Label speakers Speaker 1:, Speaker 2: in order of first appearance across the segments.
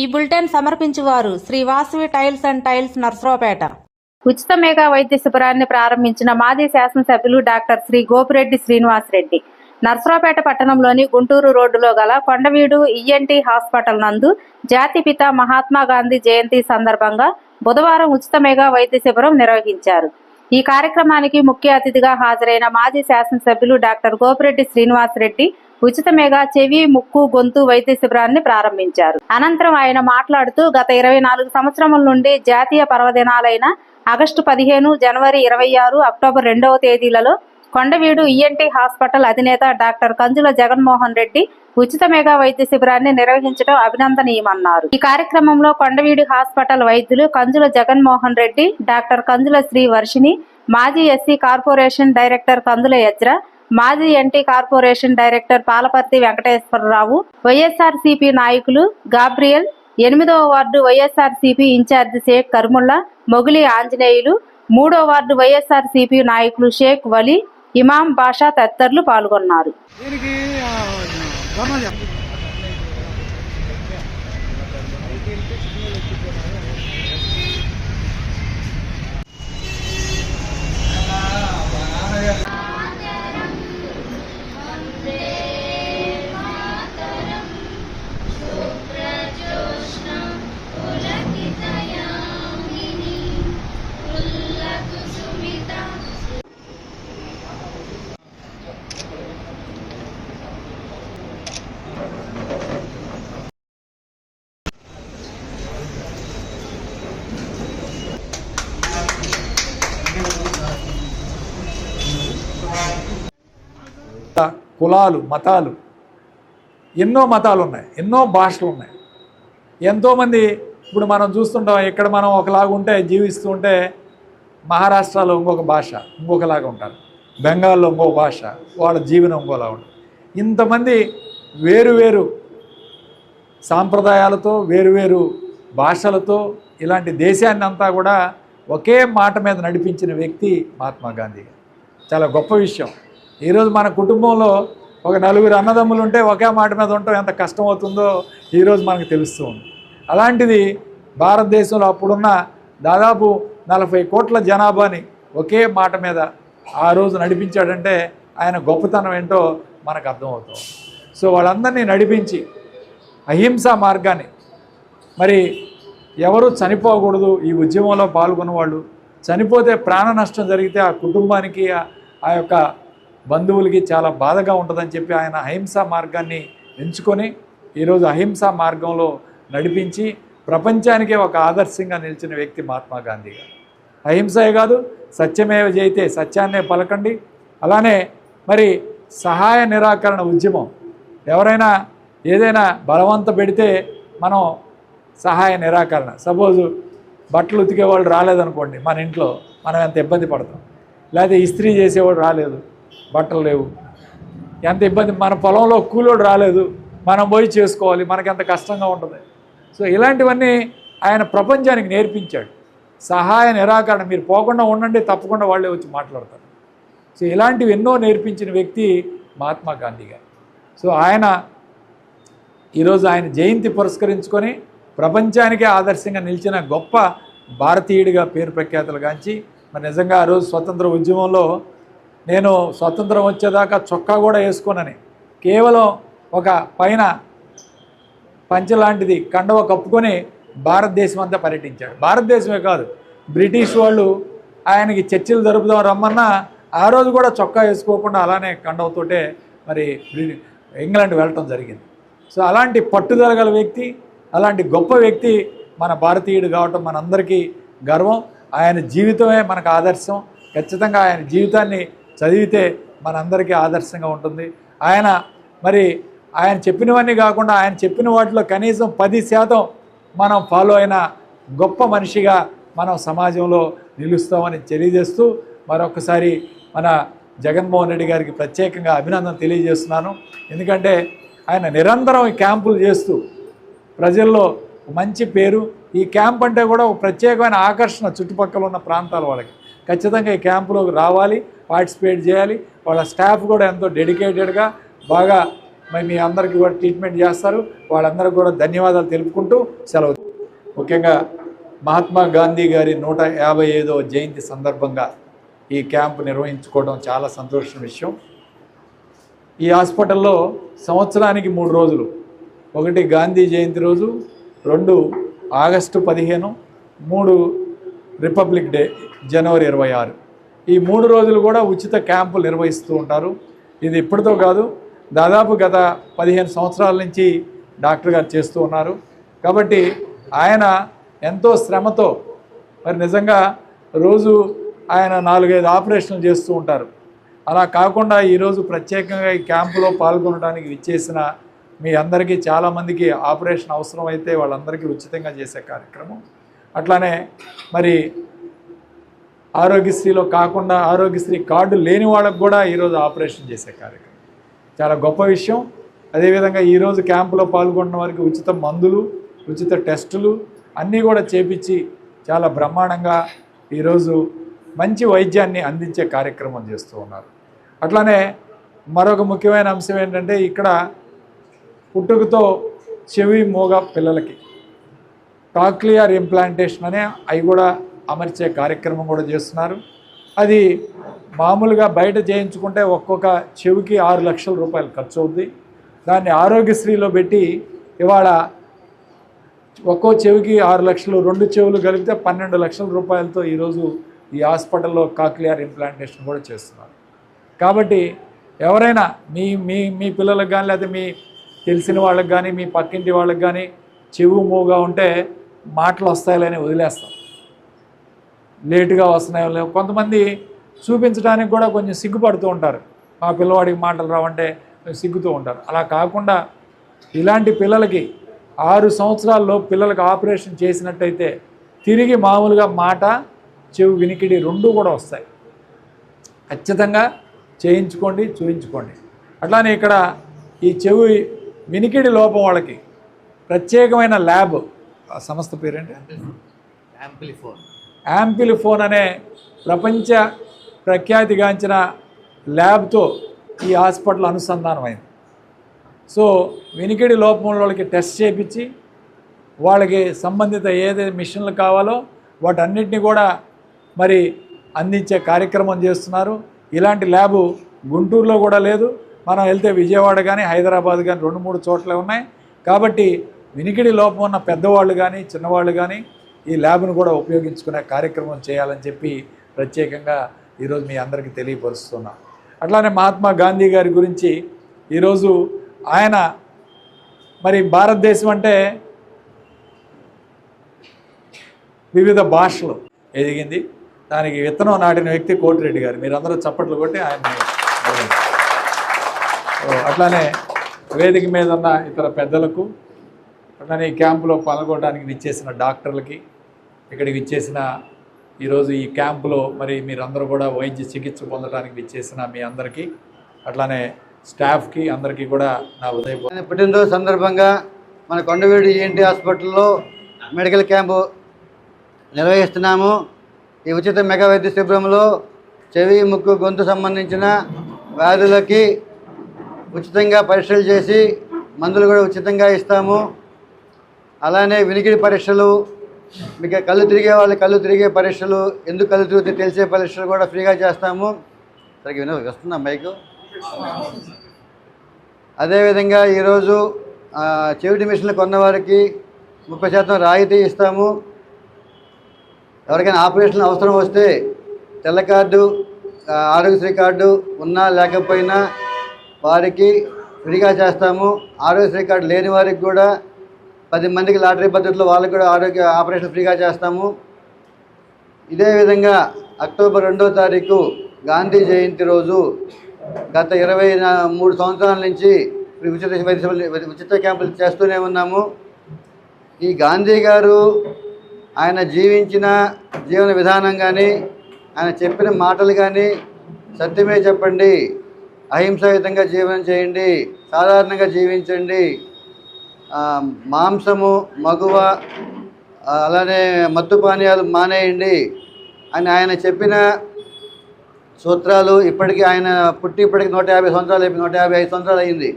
Speaker 1: ఈ bulletin సమర్పించువారు Shri Vasavi tiles and tiles Narsaraopet.
Speaker 2: ఉచిత mega వైద్య శిబిరాన్ని ప్రారంభించిన మాజీ శాసనసభ్యులు డాక్టర్ శ్రీ గోపిరెడ్డి శ్రీనివాసరెడ్డి. నర్సరావుపేట పట్టణంలోని గుంటూరు రోడ్డులో గల కొండవీడు ఈఎన్టీ హాస్పిటల్ నందు జాతిపిత మహాత్మా గాంధీ జయంతి సందర్భంగా బుధవారం ఉచిత మేఘా వైద్య శిబిరం నిర్వహించారు. ఈ కార్యక్రమానికి ముఖ్య అతిథిగా హాజరైన మాజీ శాసనసభ్యులు డాక్టర్ గోపిరెడ్డి శ్రీనివాసరెడ్డి ఉచిత మేఘా చెవి ముక్కు గొంతు వైద్య శిబిరాన్ని ప్రారంభించారు. అనంతరం ఆయన మాట్లాడుతూ గత ఇరవై నాలుగు సంవత్సరముల నుండి జాతీయ పర్వదినాలైన ఆగస్టు పదిహేను జనవరి ఇరవై ఆరు అక్టోబర్ రెండవ తేదీలలో కొండవీడు ఈఎన్టీ హాస్పిటల్ అధినేత డాక్టర్ కంజుల జగన్మోహన్ రెడ్డి ఉచిత మెగా వైద్య శిబిరాన్ని నిర్వహించడం అభినందనీయమన్నారు. ఈ కార్యక్రమంలో కొండవీడు హాస్పిటల్ వైద్యులు కంజుల జగన్మోహన్ రెడ్డి డాక్టర్ కంజుల శ్రీ వర్షిణి మాజీ ఎస్సీ కార్పొరేషన్ డైరెక్టర్ కందుల యజ్ర మాజీ NT corporation director Palaparthi Venkateswararao YSR నాయకులు గాబ్రియల్ ఎనిమిదవ ward YSR incharge Sheikh Karmulla Mogili Anjaneyulu మూడో వార్డు వైఎస్ఆర్ నాయకులు షేక్ వలి ఇమాం బాషా తదితరులు పాల్గొన్నారు
Speaker 3: Yeah. కులాలు మతాలు. ఎన్నో మతాలు ఉన్నాయి ఎన్నో భాషలు ఉన్నాయి ఎంతోమంది ఇప్పుడు మనం చూస్తుంటాం ఇక్కడ మనం ఒకలాగా ఉంటే జీవిస్తూ ఉంటే మహారాష్ట్రలో ఇంకొక భాష ఇంకొకలాగా ఉంటారు. బెంగాల్లో ఇంకో భాష వాళ్ళ జీవనం ఇంకోలా ఉంటుంది. ఇంతమంది వేరు వేరు సాంప్రదాయాలతో వేరువేరు భాషలతో ఇలాంటి దేశాన్ని అంతా కూడా ఒకే మాట మీద నడిపించిన వ్యక్తి మహాత్మా గాంధీ గారు. చాలా గొప్ప విషయం. ఈరోజు మన కుటుంబంలో ఒక నలుగురు అన్నదమ్ములు ఉంటే ఒకే మాట మీద ఉండటం ఎంత కష్టం అవుతుందో ఈరోజు మనకు తెలుస్తూ ఉంది. అలాంటిది భారతదేశంలో అప్పుడున్న దాదాపు నలభై కోట్ల జనాభాని ఒకే మాట మీద ఆ రోజు నడిపించాడంటే ఆయన గొప్పతనం ఏంటో మనకు అర్థమవుతుంది. సో వాళ్ళందరినీ నడిపించి అహింసా మార్గాన్ని మరి ఎవరు చనిపోకూడదు ఈ ఉద్యమంలో పాల్గొన్న వాళ్ళు చనిపోతే ప్రాణ నష్టం జరిగితే ఆ కుటుంబానికి ఆ యొక్క బంధువులకి చాలా బాధగా ఉంటుందని చెప్పి ఆయన అహింసా మార్గాన్ని ఎంచుకొని ఈరోజు అహింసా మార్గంలో నడిపించి ప్రపంచానికే ఒక ఆదర్శంగా నిలిచిన వ్యక్తి మహాత్మా గాంధీ గారు. అహింసే కాదు సత్యమేవ జయితే సత్యాన్నే పలకండి. అలానే మరి సహాయ నిరాకరణ ఉద్యమం. ఎవరైనా ఏదైనా బలవంత పెడితే మనం సహాయ నిరాకరణ. సపోజు బట్టలు ఉతికేవాళ్ళు రాలేదనుకోండి మన ఇంట్లో మనం ఎంత ఇబ్బంది పడతాం. లేకపోతే ఇస్త్రీ చేసేవాడు రాలేదు. బట్టలు లేవు. ఎంత ఇబ్బంది మన పొలంలో కూలోడు రాలేదు మనం పోయి చేసుకోవాలి మనకి ఎంత కష్టంగా ఉంటుంది. సో ఇలాంటివన్నీ ఆయన ప్రపంచానికి నేర్పించాడు. సహాయ నిరాకరణ మీరు పోకుండా ఉండండి తప్పకుండా వాళ్ళే వచ్చి మాట్లాడతారు. సో ఇలాంటివి ఎన్నో నేర్పించిన వ్యక్తి మహాత్మా గాంధీ గారు. సో ఆయన ఈరోజు ఆయన జయంతి పురస్కరించుకొని ప్రపంచానికే ఆదర్శంగా నిలిచిన గొప్ప భారతీయుడిగా పేరు ప్రఖ్యాతలు గాంచి మరి నిజంగా ఆ రోజు స్వతంత్ర ఉద్యమంలో నేను స్వతంత్రం వచ్చేదాకా చొక్కా కూడా వేసుకోనని. కేవలం ఒక పైన పంచె లాంటిది కండవ కప్పుకొని భారతదేశం అంతా పర్యటించాడు. భారతదేశమే కాదు బ్రిటిష్ వాళ్ళు ఆయనకి చర్చలు జరుపుదాం రమ్మన్నా ఆ రోజు కూడా చొక్కా వేసుకోకుండా అలానే కండవతోటే మరి ఇంగ్లాండ్ వెళ్ళటం జరిగింది. సో అలాంటి పట్టుదల గల వ్యక్తి అలాంటి గొప్ప వ్యక్తి మన భారతీయుడు కావటం మనందరికీ గర్వం. ఆయన జీవితమే మనకు ఆదర్శం. ఖచ్చితంగా ఆయన జీవితాన్ని చదివితే మనందరికీ ఆదర్శంగా ఉంటుంది. ఆయన మరి ఆయన చెప్పినవన్నీ కాకుండా ఆయన చెప్పిన వాటిలో కనీసం పది శాతం మనం ఫాలో అయిన గొప్ప మనిషిగా మనం సమాజంలో నిలుస్తామని తెలియజేస్తూ మరొకసారి మన జగన్మోహన్ రెడ్డి గారికి ప్రత్యేకంగా అభినందన తెలియజేస్తున్నాను. ఎందుకంటే ఆయన నిరంతరం ఈ క్యాంపులు చేస్తూ ప్రజల్లో మంచి పేరు ఈ క్యాంప్ అంటే కూడా ఒక ప్రత్యేకమైన ఆకర్షణ చుట్టుపక్కల ఉన్న ప్రాంతాల వాళ్ళకి. ఖచ్చితంగా ఈ క్యాంపులోకి రావాలి. పార్టిసిపేట్ చేయాలి. వాళ్ళ స్టాఫ్ కూడా ఎంతో డెడికేటెడ్గా బాగా మరి మీ అందరికీ కూడా ట్రీట్మెంట్ చేస్తారు. వాళ్ళందరికీ కూడా ధన్యవాదాలు తెలుపుకుంటూ సెలవు. ముఖ్యంగా మహాత్మా గాంధీ గారి నూట యాభై ఐదో జయంతి సందర్భంగా ఈ క్యాంప్ నిర్వహించుకోవడం చాలా సంతోషం విషయం. ఈ హాస్పిటల్లో సంవత్సరానికి మూడు రోజులు. ఒకటి గాంధీ జయంతి రోజు రెండు ఆగస్టు పదిహేను మూడు రిపబ్లిక్ డే జనవరి ఇరవై ఆరు. ఈ మూడు రోజులు కూడా ఉచిత క్యాంపులు నిర్వహిస్తూ ఉంటారు. ఇది ఇప్పటితో కాదు దాదాపు గత పదిహేను సంవత్సరాల నుంచి డాక్టర్ గారు చేస్తూ ఉన్నారు. కాబట్టి ఆయన ఎంతో శ్రమతో మరి నిజంగా రోజు ఆయన నాలుగైదు ఆపరేషన్లు చేస్తూ ఉంటారు. అలా కాకుండా ఈరోజు ప్రత్యేకంగా ఈ క్యాంపులో పాల్గొనడానికి విచ్చేసిన మీ అందరికీ చాలామందికి ఆపరేషన్ అవసరం అయితే వాళ్ళందరికీ ఉచితంగా చేసే కార్యక్రమం. అట్లానే మరి ఆరోగ్యశ్రీలో కాకుండా ఆరోగ్యశ్రీ కార్డు లేని వాళ్ళకు కూడా ఈరోజు ఆపరేషన్ చేసే కార్యక్రమం. చాలా గొప్ప విషయం. అదేవిధంగా ఈరోజు క్యాంపులో పాల్గొన్న వారికి ఉచిత మందులు ఉచిత టెస్టులు అన్నీ కూడా చేపించి చాలా బ్రహ్మాండంగా ఈరోజు మంచి వైద్యాన్ని అందించే కార్యక్రమం చేస్తూ ఉన్నారు. అట్లానే మరొక ముఖ్యమైన అంశం ఏంటంటే ఇక్కడ పుట్టుకతో చెవి మోగ పిల్లలకి. టాక్లియర్ ఇంప్లాంటేషన్ అనే అవి కూడా అమర్చే కార్యక్రమం కూడా చేస్తున్నారు. అది మామూలుగా బయట చేయించుకుంటే ఒక్కొక్క చెవికి ఆరు లక్షల రూపాయలు ఖర్చు అవుద్ది. దాన్ని ఆరోగ్యశ్రీలో పెట్టి ఇవాళ ఒక్కో చెవికి ఆరు లక్షలు రెండు చెవులు కలిపితే పన్నెండు లక్షల రూపాయలతో ఈరోజు ఈ హాస్పిటల్లో కాక్లియర్ ఇంప్లాంటేషన్ కూడా చేస్తున్నారు. కాబట్టి ఎవరైనా మీ మీ మీ పిల్లలకు కానీ లేకపోతే మీ తెలిసిన వాళ్ళకి కానీ మీ పక్కింటి వాళ్ళకి కానీ చెవు మూగా ఉంటే మాటలు వస్తాయిలని వదిలేస్తాం. లేటుగా వస్తున్నాయో లేవు కొంతమంది చూపించడానికి కూడా కొంచెం సిగ్గుపడుతూ ఉంటారు. మా పిల్లవాడికి మాటలు రావంటే సిగ్గుతూ ఉంటారు. అలా కాకుండా ఇలాంటి పిల్లలకి ఆరు సంవత్సరాల్లో పిల్లలకు ఆపరేషన్ చేసినట్టయితే తిరిగి మామూలుగా మాట చెవు వినికిడి రెండూ కూడా వస్తాయి. ఖచ్చితంగా చేయించుకోండి చూయించుకోండి. అట్లానే ఇక్కడ ఈ చెవి వినికిడి లోపం వాళ్ళకి ప్రత్యేకమైన ల్యాబ్ సంస్థ పేరేంటి?
Speaker 4: యాంప్లిఫోన్
Speaker 3: యాంపిల్ ఫోన్ అనే ప్రపంచ ప్రఖ్యాతిగాంచిన ల్యాబ్తో ఈ హాస్పిటల్ అనుసంధానమైంది. సో వినికిడి లోపం ఉన్న వాళ్ళకి టెస్ట్ చేపించి వాళ్ళకి సంబంధిత ఏదైతే మిషన్లు కావాలో వాటన్నిటిని కూడా మరి అందించే కార్యక్రమం చేస్తున్నారు. ఇలాంటి ల్యాబు గుంటూరులో కూడా లేదు. మనం వెళ్తే విజయవాడ కానీ హైదరాబాద్ కానీ రెండు మూడు చోట్ల ఉన్నాయి. కాబట్టి వినికిడి లోపం ఉన్న పెద్దవాళ్ళు కానీ చిన్నవాళ్ళు కానీ ఈ ల్యాబ్ను కూడా ఉపయోగించుకునే కార్యక్రమం చేయాలని చెప్పి ప్రత్యేకంగా ఈరోజు మీ అందరికీ తెలియపరుస్తున్నాం. అట్లానే మహాత్మా గాంధీ గారి గురించి ఈరోజు ఆయన మరి భారతదేశం అంటే వివిధ భాషలు ఎదిగింది. దానికి విత్తనం నాటిన వ్యక్తి కోటిరెడ్డి గారు. మీరందరూ చప్పట్లు కొట్టి ఆయన అట్లానే వేదిక మీద ఉన్న ఇతర పెద్దలకు నన్ను ఈ క్యాంపులో పాల్గొనడానికి విచ్చేసిన డాక్టర్లకి ఇక్కడికి విచ్చేసిన ఈరోజు ఈ క్యాంపులో మరి మీరందరూ కూడా వైద్య చికిత్స పొందడానికి విచ్చేసిన మీ అందరికీ అట్లానే స్టాఫ్కి అందరికీ కూడా నా ఉదయం
Speaker 4: పుట్టినరోజు సందర్భంగా మన కొండవీడు ఈఎన్టీ హాస్పిటల్లో మెడికల్ క్యాంపు నిర్వహిస్తున్నాము. ఈ ఉచిత మెగా వైద్య శిబిరంలో చెవి ముక్కు గొంతు సంబంధించిన వ్యాధులకి ఉచితంగా పరీక్షలు చేసి మందులు కూడా ఉచితంగా ఇస్తాము. అలానే వినికిడి పరీక్షలు మీకు కళ్ళు తిరిగే వాళ్ళు కళ్ళు తిరిగే పరీక్షలు ఎందుకు కళ్ళు తిరిగితే తెలిసే పరీక్షలు కూడా ఫ్రీగా చేస్తాము. సరిగ్గా విన వస్తుందా మైకు అదేవిధంగా ఈరోజు చెవిటి మిషన్లు కొన్నవారికి ముప్పై శాతం రాయితీ ఇస్తాము. ఎవరికైనా ఆపరేషన్ అవసరం వస్తే తెల్ల కార్డు ఆరోగ్యశ్రీ కార్డు ఉన్నా లేకపోయినా వారికి ఫ్రీగా చేస్తాము. ఆరోగ్యశ్రీ కార్డు లేని వారికి కూడా పది మందికి లాటరీ పద్ధతిలో వాళ్ళకు కూడా ఆరోగ్య ఆపరేషన్ ఫ్రీగా చేస్తాము. ఇదే విధంగా అక్టోబర్ రెండో తారీఖు గాంధీ జయంతి రోజు గత ఇరవై మూడు సంవత్సరాల నుంచి ఉచిత ఉచిత క్యాంపులు చేస్తూనే ఉన్నాము. ఈ గాంధీ గారు ఆయన జీవించిన జీవన విధానం కానీ ఆయన చెప్పిన మాటలు కానీ సత్యమే చెప్పండి. అహింసాయుతంగా జీవనం చేయండి. సాధారణంగా జీవించండి. మాంసము మగువ అలానే మత్తు పానీయాలు మానేయండి అని ఆయన చెప్పిన సూత్రాలు ఇప్పటికీ ఆయన పుట్టి ఇప్పటికి నూట యాభై సంవత్సరాలు అయిపోయి నూట యాభై ఐదు సంవత్సరాలు అయింది.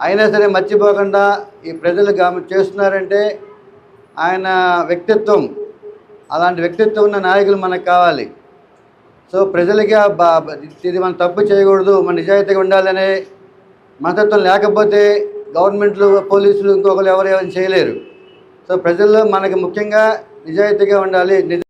Speaker 4: అయినా సరే మర్చిపోకుండా ఈ ప్రజలు గమ చేస్తున్నారంటే ఆయన వ్యక్తిత్వం అలాంటి వ్యక్తిత్వం ఉన్న నాయకులు మనకు కావాలి. సో ప్రజలకి ఇది మనం తప్పు చేయకూడదు మన నిజాయితీగా ఉండాలనే మనతత్వం లేకపోతే గవర్నమెంట్లు పోలీసులు ఇంకొకరు ఎవరు ఏమైనా చేయలేరు. సో ప్రజల్లో మనకి ముఖ్యంగా నిజాయితీగా ఉండాలి నిజ